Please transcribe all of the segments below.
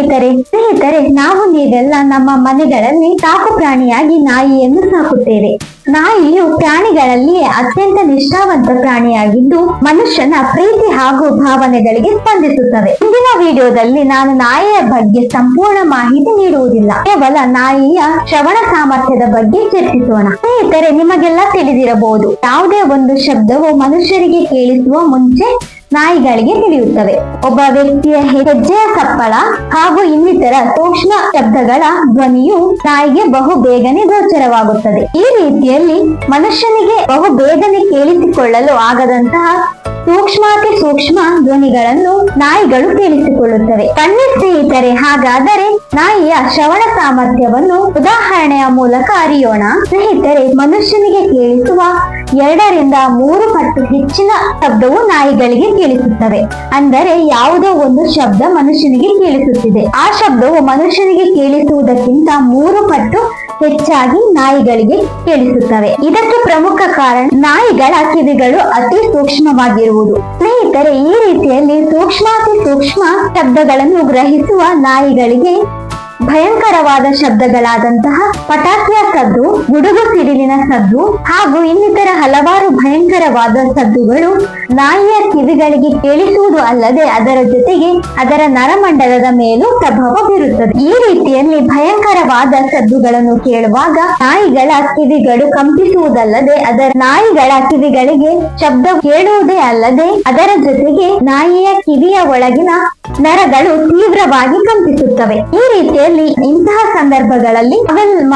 ಸ್ನೇಹಿತರೆ ಸ್ನೇಹಿತರೆ, ನಾವು ನೀವೆಲ್ಲ ನಮ್ಮ ಮನೆಗಳಲ್ಲಿ ಸಾಕು ಪ್ರಾಣಿಯಾಗಿ ನಾಯಿಯನ್ನು ಸಾಕುತ್ತೇವೆ. ನಾಯಿಯು ಪ್ರಾಣಿಗಳಲ್ಲಿಯೇ ಅತ್ಯಂತ ನಿಷ್ಠಾವಂತ ಪ್ರಾಣಿಯಾಗಿದ್ದು ಮನುಷ್ಯನ ಪ್ರೀತಿ ಹಾಗೂ ಭಾವನೆಗಳಿಗೆ ಸ್ಪಂದಿಸುತ್ತವೆ. ಇಂದಿನ ವಿಡಿಯೋದಲ್ಲಿ ನಾನು ನಾಯಿಯ ಬಗ್ಗೆ ಸಂಪೂರ್ಣ ಮಾಹಿತಿ ನೀಡುವುದಿಲ್ಲ. ಕೇವಲ ನಾಯಿಯ ಶ್ರವಣ ಸಾಮರ್ಥ್ಯದ ಬಗ್ಗೆ ಚರ್ಚಿಸೋಣ. ಸ್ನೇಹಿತರೆ, ನಿಮಗೆಲ್ಲ ತಿಳಿದಿರಬಹುದು. ಯಾವುದೇ ಒಂದು ಶಬ್ದವು ಮನುಷ್ಯರಿಗೆ ಕೇಳಿಸುವ ಮುಂಚೆ ನಾಯಿಗಳಿಗೆ ತಿಳಿಯುತ್ತವೆ ಒಬ್ಬ ವ್ಯಕ್ತಿಯ ಹೆಜ್ಜೆಯ ಸಪ್ಪಳ ಹಾಗೂ ಇನ್ನಿತರ ಸೂಕ್ಷ್ಮ ಶಬ್ದಗಳ ಧ್ವನಿಯು ನಾಯಿಗೆ ಬಹು ಬೇಗನೆ ಗೋಚರವಾಗುತ್ತದೆ. ಈ ರೀತಿಯಲ್ಲಿ ಮನುಷ್ಯನಿಗೆ ಬಹು ಬೇಗನೆ ಕೇಳಿಸಿಕೊಳ್ಳಲು ಆಗದಂತಹ ಸೂಕ್ಷ್ಮಾತಿ ಸೂಕ್ಷ್ಮ ಧ್ವನಿಗಳನ್ನು ನಾಯಿಗಳು ಕೇಳಿಸಿಕೊಳ್ಳುತ್ತವೆ. ಕಣ್ಣಿ ಸ್ನೇಹಿತರೆ ಹಾಗಾದರೆ ನಾಯಿಯ ಶ್ರವಣ ಸಾಮರ್ಥ್ಯವನ್ನು ಉದಾಹರಣೆಯ ಮೂಲಕ ಅರಿಯೋಣ. ಸ್ನೇಹಿತರೆ, ಮನುಷ್ಯನಿಗೆ ಕೇಳಿಸುವ ಎರಡರಿಂದ ಮೂರು ಪಟ್ಟು ಹೆಚ್ಚಿನ ಶಬ್ದವು ನಾಯಿಗಳಿಗೆ ಕೇಳಿಸುತ್ತವೆ. ಅಂದರೆ ಯಾವುದೋ ಒಂದು ಶಬ್ದ ಮನುಷ್ಯನಿಗೆ ಕೇಳಿಸುತ್ತಿದೆ. ಆ ಶಬ್ದವು ಮನುಷ್ಯನಿಗೆ ಕೇಳಿಸುವುದಕ್ಕಿಂತ ಮೂರು ಪಟ್ಟು ಹೆಚ್ಚಾಗಿ ನಾಯಿಗಳಿಗೆ ಕೇಳಿಸುತ್ತವೆ. ಇದಕ್ಕೆ ಪ್ರಮುಖ ಕಾರಣ ನಾಯಿಗಳ ಕಿವಿಗಳು ಅತಿ ಸೂಕ್ಷ್ಮವಾಗಿರುವುದು. ಸ್ನೇಹಿತರೆ, ಈ ರೀತಿಯಲ್ಲಿ ಸೂಕ್ಷ್ಮಾತಿ ಸೂಕ್ಷ್ಮ ಶಬ್ದಗಳನ್ನು ಗ್ರಹಿಸುವ ನಾಯಿಗಳಿಗೆ ಭಯಂಕರವಾದ ಶಬ್ದಗಳಾದಂತಹ ಪಟಾಕಿಯ ಸದ್ದು, ಗುಡುಗು ಸಿಡಿಲಿನ ಸದ್ದು ಹಾಗೂ ಇನ್ನಿತರ ಹಲವಾರು ಭಯಂಕರವಾದ ಸದ್ದುಗಳು ನಾಯಿಯ ಕಿವಿಗಳಿಗೆ ಕೇಳಿಸುವುದು ಅಲ್ಲದೆ ಅದರ ಜೊತೆಗೆ ಅದರ ನರಮಂಡಲದ ಮೇಲೂ ಪ್ರಭಾವ ಬೀರುತ್ತದೆ. ಈ ರೀತಿಯಲ್ಲಿ ಭಯಂಕರವಾದ ಸದ್ದುಗಳನ್ನು ಕೇಳುವಾಗ ನಾಯಿಗಳ ಕಿವಿಗಳು ಕಂಪಿಸುವುದಲ್ಲದೆ ಅದರ ನಾಯಿಗಳ ಕಿವಿಗಳಿಗೆ ಶಬ್ದ ಕೇಳುವುದೇ ಅಲ್ಲದೆ ಅದರ ಜೊತೆಗೆ ನಾಯಿಯ ಕಿವಿಯ ಒಳಗಿನ ನರಗಳು ತೀವ್ರವಾಗಿ ಕಂಪಿಸುತ್ತವೆ. ಈ ರೀತಿಯಲ್ಲಿ ಇಂತಹ ಸಂದರ್ಭಗಳಲ್ಲಿ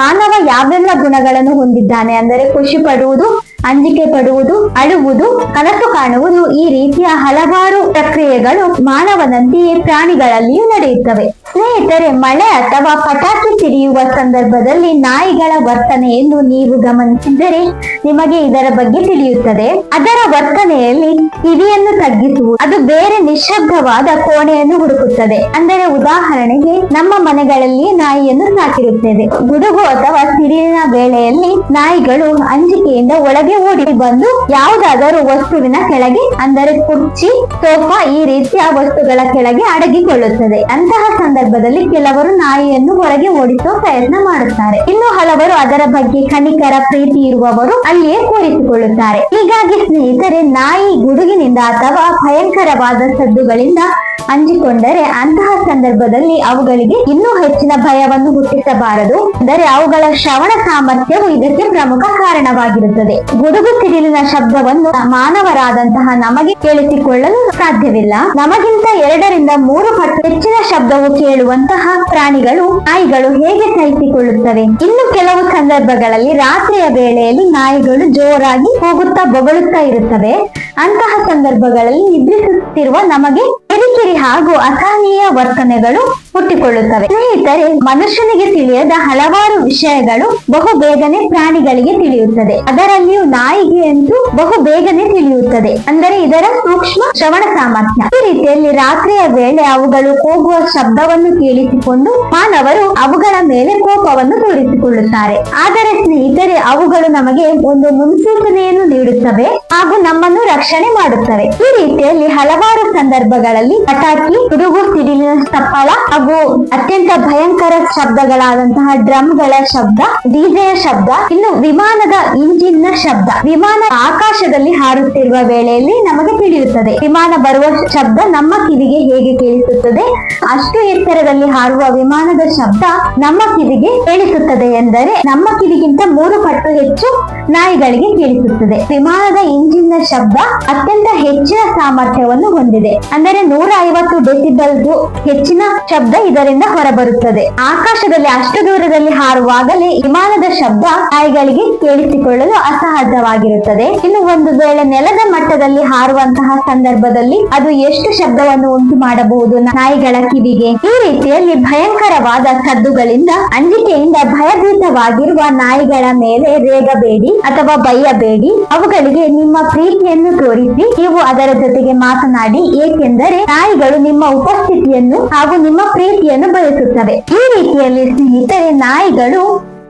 ಮಾನವ ಯಾವೆಲ್ಲ ಗುಣಗಳನ್ನು ಹೊಂದಿದ್ದಾನೆ ಅಂದರೆ ಖುಷಿ ಪಡುವುದು, ಅಂಜಿಕೆ ಪಡುವುದು, ಅಳುವುದು, ಕನಸು ಕಾಣುವುದು ಈ ರೀತಿಯ ಹಲವಾರು ಪ್ರಕ್ರಿಯೆಗಳು ಮಾನವನಂತೆಯೇ ಪ್ರಾಣಿಗಳಲ್ಲಿಯೂ ನಡೆಯುತ್ತವೆ. ಸ್ನೇಹಿತರೆ, ಮಳೆ ಅಥವಾ ಪಟಾಕಿ ಸಿಡಿಯುವ ಸಂದರ್ಭದಲ್ಲಿ ನಾಯಿಗಳ ವರ್ತನೆಯನ್ನು ನೀವು ಗಮನಿಸಿದರೆ ನಿಮಗೆ ಇದರ ಬಗ್ಗೆ ತಿಳಿಯುತ್ತದೆ. ಅದರ ವರ್ತನೆಯಲ್ಲಿ ಕಿವಿಯನ್ನು ತಗ್ಗಿಸುವುದು, ಅದು ಬೇರೆ ನಿಶಬ್ದವಾದ ಕೋಣೆಯನ್ನು ಹುಡುಕುತ್ತದೆ. ಅಂದರೆ ಉದಾಹರಣೆಗೆ, ನಮ್ಮ ಮನೆಗಳಲ್ಲಿ ನಾಯಿಯನ್ನು ಸಾಕಿರುತ್ತೇವೆ. ಗುಡುಗು ಅಥವಾ ಸಿಡಿಲಿನ ವೇಳೆಯಲ್ಲಿ ನಾಯಿಗಳು ಅಂಜಿಕೆಯಿಂದ ಒಳಗೆ ಓಡಿ ಬಂದು ಯಾವುದಾದರೂ ವಸ್ತುವಿನ ಕೆಳಗೆ, ಅಂದರೆ ಕುರ್ಚಿ, ಸೋಫಾ ಈ ರೀತಿಯ ವಸ್ತುಗಳ ಕೆಳಗೆ ಅಡಗಿಕೊಳ್ಳುತ್ತದೆ. ಅಂತಹ ಸಂದರ್ಭದಲ್ಲಿ ಕೆಲವರು ನಾಯಿಯನ್ನು ಹೊರಗೆ ಓಡಿಸುವ ಪ್ರಯತ್ನ ಮಾಡುತ್ತಾರೆ. ಇನ್ನು ಹಲವರು ಅದರ ಬಗ್ಗೆ ಕನಿಕರ ಪ್ರೀತಿ ಇರುವವರು ಅಲ್ಲಿಯೇ ಕೂರಿಸಿಕೊಳ್ಳುತ್ತಾರೆ. ಹೀಗಾಗಿ ಸ್ನೇಹಿತರೆ, ನಾಯಿ ಗುಡುಗಿನಿಂದ ಅಥವಾ ಭಯಂಕರವಾದ ಸದ್ದುಗಳಿಂದ ಅಂಜಿಕೊಂಡರೆ ಅಂತಹ ಸಂದರ್ಭದಲ್ಲಿ ಅವುಗಳಿಗೆ ಇನ್ನೂ ಹೆಚ್ಚಿನ ಭಯವನ್ನು ಹುಟ್ಟಿಸಬಾರದು. ಅಂದರೆ ಅವುಗಳ ಶ್ರವಣ ಸಾಮರ್ಥ್ಯವು ಇದಕ್ಕೆ ಪ್ರಮುಖ ಕಾರಣವಾಗಿರುತ್ತದೆ. ಗುಡುಗು ಸಿಡಿಲಿನ ಶಬ್ದವನ್ನು ಮಾನವರಾದಂತಹ ನಮಗೆ ಕೇಳಿಸಿಕೊಳ್ಳಲು ಸಾಧ್ಯವಿಲ್ಲ. ನಮಗಿಂತ ಎರಡರಿಂದ ಮೂರು ಪಟ್ಟು ಹೆಚ್ಚಿನ ಶಬ್ದವು ಕೇಳುವಂತಹ ಪ್ರಾಣಿಗಳು, ನಾಯಿಗಳು ಹೇಗೆ ಸಹಿಸಿಕೊಳ್ಳುತ್ತವೆ? ಇನ್ನು ಕೆಲವು ಸಂದರ್ಭಗಳಲ್ಲಿ ರಾತ್ರಿಯ ವೇಳೆಯಲ್ಲಿ ನಾಯಿಗಳು ಜೋರಾಗಿ ಹೋಗುತ್ತಾ ಬೊಗಳುತ್ತಾ ಇರುತ್ತವೆ. ಅಂತಹ ಸಂದರ್ಭಗಳಲ್ಲಿ ನಿದ್ರಿಸುತ್ತಿರುವ ನಮಗೆ ಕಿರಿಕಿರಿ ಹಾಗೂ ಅಸಹನೀಯ ವರ್ತನೆಗಳು ಹುಟ್ಟಿಕೊಳ್ಳುತ್ತವೆ. ಸ್ನೇಹಿತರೆ, ಮನುಷ್ಯನಿಗೆ ತಿಳಿಯದ ಹಲವಾರು ವಿಷಯಗಳು ಬಹು ಬೇಗನೆ ಪ್ರಾಣಿಗಳಿಗೆ ತಿಳಿಯುತ್ತದೆ. ಅದರಲ್ಲಿಯೂ ನಾಯಿಗೆ ಎಂದು ಬಹು ಬೇಗನೆ ತಿಳಿಯುತ್ತದೆ. ಅಂದರೆ ಇದರ ಸೂಕ್ಷ್ಮ ಶ್ರವಣ ಸಾಮರ್ಥ್ಯ. ಈ ರೀತಿಯಲ್ಲಿ ರಾತ್ರಿಯ ವೇಳೆ ಅವುಗಳು ಕೂಗುವ ಶಬ್ದವನ್ನು ಕೇಳಿಸಿಕೊಂಡು ಮಾನವರು ಅವುಗಳ ಮೇಲೆ ಕೋಪವನ್ನು ತೋರಿಸಿಕೊಳ್ಳುತ್ತಾರೆ. ಆದರೆ ಸ್ನೇಹಿತರೆ, ಅವುಗಳು ನಮಗೆ ಒಂದು ಮುನ್ಸೂಚನೆಯನ್ನು ನೀಡುತ್ತವೆ ಹಾಗೂ ನಮ್ಮನ್ನು ರಕ್ಷಣೆ ಮಾಡುತ್ತವೆ. ಈ ರೀತಿಯಲ್ಲಿ ಹಲವಾರು ಸಂದರ್ಭಗಳಲ್ಲಿ ಪಟಾಕಿ ಗುಡುಗು ಸಿಡಿಲಿನ ತಪ್ಪಳ ಹಾಗೂ ಅತ್ಯಂತ ಭಯಂಕರ ಶಬ್ದಗಳಾದಂತಹ ಡ್ರಮ್ಗಳ ಶಬ್ದ, ಡಿಜೆಯ ಶಬ್ದ, ಇನ್ನು ವಿಮಾನದ ಇಂಜಿನ್ನ ಶಬ್ದ. ವಿಮಾನ ಆಕಾಶದಲ್ಲಿ ಹಾರುತ್ತಿರುವ ವೇಳೆಯಲ್ಲಿ ನಮಗೆ ತಿಳಿಯುತ್ತದೆ. ವಿಮಾನ ಬರುವ ಶಬ್ದ ನಮ್ಮ ಕಿವಿಗೆ ಹೇಗೆ ಕೇಳಿಸುತ್ತದೆ? ಅಷ್ಟು ಎತ್ತರದಲ್ಲಿ ಹಾರುವ ವಿಮಾನದ ಶಬ್ದ ನಮ್ಮ ಕಿವಿಗೆ ಕೇಳಿಸುತ್ತದೆ ಎಂದರೆ ನಮ್ಮ ಕಿವಿಗಿಂತ ಮೂರು ಪಟ್ಟು ಹೆಚ್ಚು ನಾಯಿಗಳಿಗೆ ಕೇಳಿಸುತ್ತದೆ. ವಿಮಾನದ ಇಂಜಿನ್ನ ಶಬ್ದ ಅತ್ಯಂತ ಹೆಚ್ಚಿನ ಸಾಮರ್ಥ್ಯವನ್ನು ಹೊಂದಿದೆ. ಅಂದರೆ ನೂರ ಐವತ್ತು ಡೆಸಿಬಲ್ಗೂ ಹೆಚ್ಚಿನ ಶಬ್ದ ಇದರಿಂದ ಹೊರಬರುತ್ತದೆ. ಆಕಾಶದಲ್ಲಿ ಅಷ್ಟು ದೂರದಲ್ಲಿ ಹಾರುವಾಗಲೇ ವಿಮಾನದ ಶಬ್ದ ನಾಯಿಗಳಿಗೆ ಕೇಳಿಸಿಕೊಳ್ಳಲು ಅಸಹಜವಾಗಿರುತ್ತದೆ. ಇನ್ನು ಒಂದು ವೇಳೆ ನೆಲದ ಮಟ್ಟದಲ್ಲಿ ಹಾರುವಂತಹ ಸಂದರ್ಭದಲ್ಲಿ ಅದು ಎಷ್ಟು ಶಬ್ದವನ್ನು ಉಂಟು ಮಾಡಬಹುದು ನಾಯಿಗಳ ಕಿವಿಗೆ. ಈ ರೀತಿಯಲ್ಲಿ ಭಯಂಕರವಾದ ಸದ್ದುಗಳಿಂದ, ಅಂಜಿಕೆಯಿಂದ ಭಯಭೀತವಾಗಿರುವ ನಾಯಿಗಳ ಮೇಲೆ ರೇಗಬೇಡಿ ಅಥವಾ ಬೈಯಬೇಡಿ ಅವುಗಳಿಗೆ ನಿಮ್ಮ ಪ್ರೀತಿಯನ್ನು ತೋರಿಸಿ, ನೀವು ಅದರ ಜೊತೆಗೆ ಮಾತನಾಡಿ, ಏಕೆಂದರೆ ನಾಯಿಗಳು ನಿಮ್ಮ ಉಪಸ್ಥಿತಿಯನ್ನು ಹಾಗೂ ನಿಮ್ಮ ಪ್ರೀತಿಯನ್ನು ಬಯಸುತ್ತವೆ. ಈ ರೀತಿಯಲ್ಲಿ ಸ್ನೇಹಿತರೆ ನಾಯಿಗಳು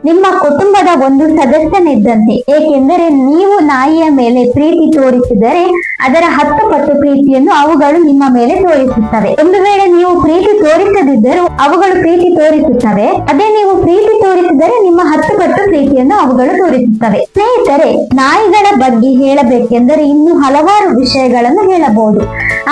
ನಿಮ್ಮ ಕುಟುಂಬದ ಒಂದು ಸದಸ್ಯನಿದ್ದಂತೆ, ಏಕೆಂದರೆ ನೀವು ನಾಯಿಯ ಮೇಲೆ ಪ್ರೀತಿ ತೋರಿಸಿದರೆ, ಅದರ ಹತ್ತು ಪಟ್ಟು ಪ್ರೀತಿಯನ್ನು ಅವುಗಳು ನಿಮ್ಮ ಮೇಲೆ ತೋರಿಸುತ್ತವೆ. ಒಂದು ವೇಳೆ ನೀವು ಪ್ರೀತಿ ತೋರಿಸದಿದ್ದರೂ ಅವುಗಳು ಪ್ರೀತಿ ತೋರಿಸುತ್ತವೆ. ಅದೇ ನೀವು ಪ್ರೀತಿ ತೋರಿಸಿದರೆ ನಿಮ್ಮ ಹತ್ತು ಪಟ್ಟು ಪ್ರೀತಿಯನ್ನು ಅವುಗಳು ತೋರಿಸುತ್ತವೆ. ಸ್ನೇಹಿತರೆ, ನಾಯಿಗಳ ಬಗ್ಗೆ ಹೇಳಬೇಕೆಂದರೆ ಇನ್ನು ಹಲವಾರು ವಿಷಯಗಳನ್ನು ಹೇಳಬಹುದು.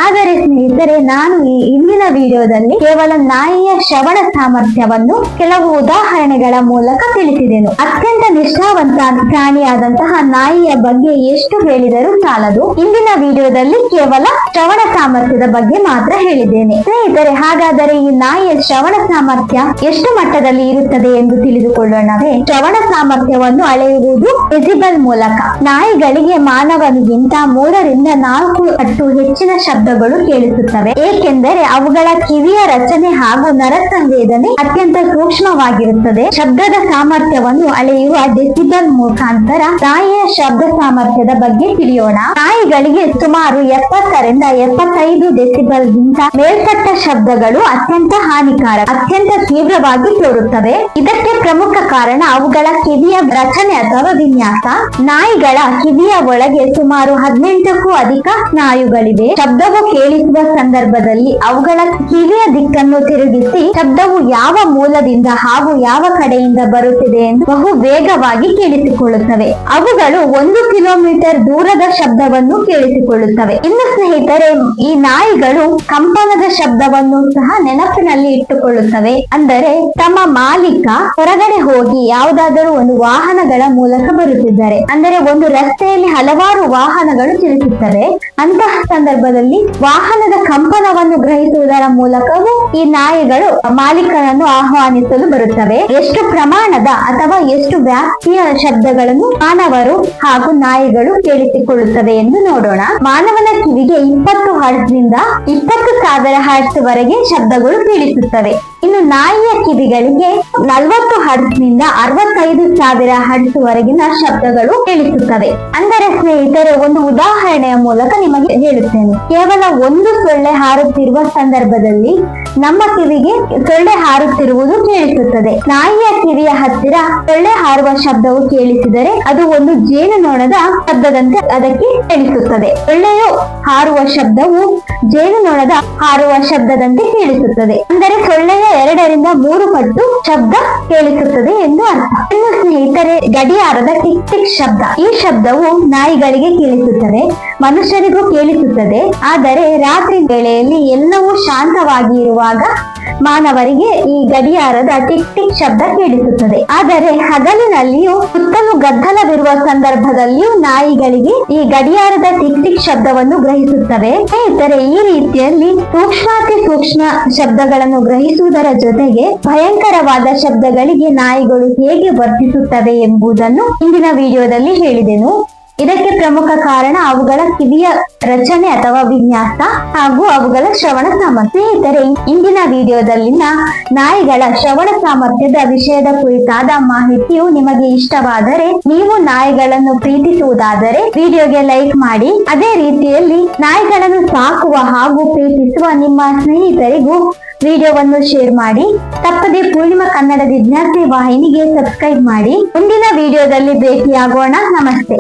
ಆದರೆ ಸ್ನೇಹಿತರೆ, ನಾನು ಈ ಇಂದಿನ ವಿಡಿಯೋದಲ್ಲಿ ಕೇವಲ ನಾಯಿಯ ಶ್ರವಣ ಸಾಮರ್ಥ್ಯವನ್ನು, ಕೆಲವು ಉದಾಹರಣೆಗಳ ಮೂಲಕ ತಿಳಿಸಿದೆನು ಅತ್ಯಂತ ನಿಷ್ಠಾವಂತ ಪ್ರಾಣಿಯಾದಂತಹ ನಾಯಿಯ ಬಗ್ಗೆ ಎಷ್ಟು ಹೇಳಿದರೂ ಸಾಲದು. ಇಂದಿನ ವಿಡಿಯೋದಲ್ಲಿ ಕೇವಲ ಶ್ರವಣ ಸಾಮರ್ಥ್ಯದ ಬಗ್ಗೆ ಮಾತ್ರ ಹೇಳಿದ್ದೇನೆ. ಸ್ನೇಹಿತರೆ, ಹಾಗಾದರೆ ಈ ನಾಯಿಯ ಶ್ರವಣ ಸಾಮರ್ಥ್ಯ ಎಷ್ಟು ಮಟ್ಟದಲ್ಲಿ ಇರುತ್ತದೆ ಎಂದು ತಿಳಿದುಕೊಳ್ಳೋಣವೇ ಶ್ರವಣ ಸಾಮರ್ಥ್ಯವನ್ನು ಅಳೆಯುವುದು ಡೆಸಿಬಲ್ ಮೂಲಕ. ನಾಯಿಗಳಿಗೆ ಮಾನವನಿಗಿಂತ ಮೂರರಿಂದ ನಾಲ್ಕು ಪಟ್ಟು ಹೆಚ್ಚಿನ ಶಬ್ದಗಳು ಕೇಳಿಸುತ್ತವೆ. ಏಕೆಂದರೆ ಅವುಗಳ ಕಿವಿಯ ರಚನೆ ಹಾಗೂ ನರ ಸಂವೇದನೆ ಅತ್ಯಂತ ಸೂಕ್ಷ್ಮವಾಗಿರುತ್ತದೆ. ಶಬ್ದದ ಸಾಮರ್ಥ್ಯವನ್ನು ಅಳೆಯುವ ಡೆಸಿಬಲ್ ಮುಖಾಂತರ ನಾಯಿಯ ಶಬ್ದ ಸಾಮರ್ಥ್ಯದ ಬಗ್ಗೆ ತಿಳಿಯೋಣ. ನಾಯಿಗಳಿಗೆ ಸುಮಾರು ಎಪ್ಪತ್ತರಿಂದ ಎಪ್ಪತ್ತೈದು ಡೆಸಿಬಲ್ ಗಿಂತ ಮೇಲ್ಪಟ್ಟ ಶಬ್ದಗಳು ಅತ್ಯಂತ ಹಾನಿಕಾರಕ, ಅತ್ಯಂತ ತೀವ್ರವಾಗಿ ತೋರುತ್ತವೆ. ಇದಕ್ಕೆ ಪ್ರಮುಖ ಕಾರಣ ಅವುಗಳ ಕಿವಿಯ ರಚನೆ ಅಥವಾ ವಿನ್ಯಾಸ. ನಾಯಿಗಳ ಕಿವಿಯ ಒಳಗೆ ಸುಮಾರು ಹದಿನೆಂಟಕ್ಕೂ ಅಧಿಕ ಸ್ನಾಯುಗಳಿವೆ. ಶಬ್ದವು ಕೇಳಿಸುವ ಸಂದರ್ಭದಲ್ಲಿ ಅವುಗಳ ಕಿವಿಯ ದಿಕ್ಕನ್ನು ತಿರುಗಿಸಿ, ಶಬ್ದವು ಯಾವ ಮೂಲದಿಂದ ಹಾಗೂ ಯಾವ ಕಡೆಯಿಂದ ಬರುತ್ತಿದೆ ಎಂದು ಬಹು ವೇಗವಾಗಿ ಕೇಳಿಸಿಕೊಳ್ಳುತ್ತವೆ. ಅವುಗಳು ಒಂದು ಕಿಲೋಮೀಟರ್ ದೂರದ ಶಬ್ದವನ್ನು ಕೇಳಿಸಿಕೊಳ್ಳುತ್ತವೆ. ಇನ್ನು ಸ್ನೇಹಿತರೆ, ಈ ನಾಯಿಗಳು ಕಂಪನದ ಶಬ್ದವನ್ನು ಸಹ ನೆನಪಿನಲ್ಲಿ ಇಟ್ಟುಕೊಳ್ಳುತ್ತವೆ. ಅಂದರೆ ತಮ್ಮ ಮಾಲೀಕ ಹೊರಗಡೆ ಹೋಗಿ ಯಾವುದಾದರೂ ಒಂದು ವಾಹನಗಳ ಮೂಲಕ ಬರುತ್ತಿದ್ದಾರೆ. ಅಂದರೆ ಒಂದು ರಸ್ತೆಯಲ್ಲಿ ಹಲವಾರು ವಾಹನಗಳು ಚಲಿಸುತ್ತವೆ. ಅಂತಹ ಸಂದರ್ಭದಲ್ಲಿ ವಾಹನದ ಕಂಪನವನ್ನು ಗ್ರಹಿಸುವುದರ ಮೂಲಕವೂ ಈ ನಾಯಿಗಳು ಮಾಲೀಕರನ್ನು ಆಹ್ವಾನಿಸಲು ಬರುತ್ತವೆ. ಎಷ್ಟು ಪ್ರಮಾಣದ ಅಥವಾ ಎಷ್ಟು ವ್ಯಾಪ್ತಿಯ ಶಬ್ದಗಳನ್ನು ಮಾನವರು ಹಾಗೂ ನಾಯಿಗಳು ಕೇಳಿಸಿಕೊಳ್ಳುತ್ತವೆ ಎಂದು ನೋಡೋಣ. ಮಾನವನ ಕಿವಿಗೆ ಇಪ್ಪತ್ತು ಹರ್ಟ್ಸ್ನಿಂದ ಇಪ್ಪತ್ತು ಸಾವಿರ ಹರ್ಟ್ಸ್ ವರೆಗೆ ಶಬ್ದಗಳು ಕೇಳಿಸುತ್ತವೆ. ಇನ್ನು ನಾಯಿಯ ಕಿವಿಗಳಿಗೆ ನಲವತ್ತು ಹರ್ಟ್ಸ್ನಿಂದ ಅರವತ್ತೈದು ಸಾವಿರ ಹರ್ಟ್ಸ್ ವರೆಗಿನ ಶಬ್ದಗಳು ಕೇಳಿಸುತ್ತವೆ. ಅಂದರೆ ಸ್ನೇಹಿತರೆ, ಒಂದು ಉದಾಹರಣೆಯ ಮೂಲಕ ನಿಮಗೆ ಹೇಳುತ್ತೇನೆ. ಕೇವಲ ಒಂದು ಸೊಳ್ಳೆ ಹಾರುತ್ತಿರುವ ಸಂದರ್ಭದಲ್ಲಿ ನಮ್ಮ ಕಿವಿಗೆ ಸೊಳ್ಳೆ ಹಾರುತ್ತಿರುವುದು ಕೇಳಿಸುತ್ತದೆ. ನಾಯಿಯ ಕಿವಿಯ ಹತ್ತಿರ ಸೊಳ್ಳೆ ಹಾರುವ ಶಬ್ದವು ಕೇಳಿಸಿದರೆ ಅದು ಒಂದು ಜೇನುನೊಣದ ಶಬ್ದದಂತೆ ಅದಕ್ಕೆ ಕೇಳಿಸುತ್ತದೆ ಸೊಳ್ಳೆಯು ಹಾರುವ ಶಬ್ದವು ಜೇನುನೊಣದ ಹಾರುವ ಶಬ್ದದಂತೆ ಕೇಳಿಸುತ್ತದೆ. ಅಂದರೆ ಸೊಳ್ಳೆಯ ಎರಡರಿಂದ ಮೂರು ಪಟ್ಟು ಶಬ್ದ ಕೇಳಿಸುತ್ತದೆ ಎಂದು ಅರ್ಥ. ಇನ್ನು ಸ್ನೇಹಿತರೆ, ಗಡಿಯಾರದ ಟಿಕ್ ಟಿಕ್ ಶಬ್ದ. ಈ ಶಬ್ದವು ನಾಯಿಗಳಿಗೆ ಕೇಳಿಸುತ್ತದೆ, ಮನುಷ್ಯರಿಗೂ ಕೇಳಿಸುತ್ತದೆ. ಆದರೆ ರಾತ್ರಿ ವೇಳೆಯಲ್ಲಿ ಎಲ್ಲವೂ ಶಾಂತವಾಗಿ ಇರುವಾಗ ಮಾನವರಿಗೆ ಈ ಗಡಿಯಾರದ ಟಿಕ್ ಟಿಕ್ ಶಬ್ದ ಕೇಳಿಸುತ್ತದೆ. ಆದರೆ ಹಗಲಿನಲ್ಲಿಯೂ ಸುತ್ತಲೂ ಗದ್ದಲವಿರುವ ಸಂದರ್ಭದಲ್ಲಿಯೂ ನಾಯಿಗಳಿಗೆ ಈ ಗಡಿಯಾರದ ಟಿಕ್ ಟಿಕ್ ಶಬ್ದವನ್ನು ಗ್ರಹಿಸುತ್ತವೆ. ಸ್ನೇಹಿತರೆ, ಈ ರೀತಿಯಲ್ಲಿ ಸೂಕ್ಷ್ಮಾತಿ ಸೂಕ್ಷ್ಮ ಶಬ್ದಗಳನ್ನು ಗ್ರಹಿಸುವುದರ ಜೊತೆಗೆ ಭಯಂಕರವಾದ ಶಬ್ದಗಳಿಗೆ ನಾಯಿಗಳು ಹೇಗೆ ವರ್ತಿಸುತ್ತವೆ ಎಂಬುದನ್ನು ಇಂದಿನ ವಿಡಿಯೋದಲ್ಲಿ ಹೇಳಿದೆನು. ಇದಕ್ಕೆ ಪ್ರಮುಖ ಕಾರಣ ಅವುಗಳ ಕಿವಿಯ ರಚನೆ ಅಥವಾ ವಿನ್ಯಾಸ ಹಾಗೂ ಅವುಗಳ ಶ್ರವಣ ಸಾಮರ್ಥ್ಯ ಇದ್ದರೆ. ಇಂದಿನ ವಿಡಿಯೋದಲ್ಲಿನ ನಾಯಿಗಳ ಶ್ರವಣ ಸಾಮರ್ಥ್ಯದ ವಿಷಯದ ಕುರಿತಾದ ಮಾಹಿತಿಯು ನಿಮಗೆ ಇಷ್ಟವಾದರೆ ನೀವು ನಾಯಿಗಳನ್ನು ಪ್ರೀತಿಸುವುದಾದರೆ ವಿಡಿಯೋಗೆ ಲೈಕ್ ಮಾಡಿ. ಅದೇ ರೀತಿಯಲ್ಲಿ ನಾಯಿಗಳನ್ನು ಸಾಕುವ ಹಾಗೂ ಪ್ರೀತಿಸುವ ನಿಮ್ಮ ಸ್ನೇಹಿತರಿಗೂ ವಿಡಿಯೋವನ್ನು ಶೇರ್ ಮಾಡಿ ತಪ್ಪದೆ ಪೂರ್ಣಿಮಾ ಕನ್ನಡ ಜಿಜ್ಞಾಸೆ ವಾಹಿನಿಗೆ ಸಬ್ಸ್ಕ್ರೈಬ್ ಮಾಡಿ. ಮುಂದಿನ ವಿಡಿಯೋದಲ್ಲಿ ಭೇಟಿಯಾಗೋಣ. ನಮಸ್ತೆ.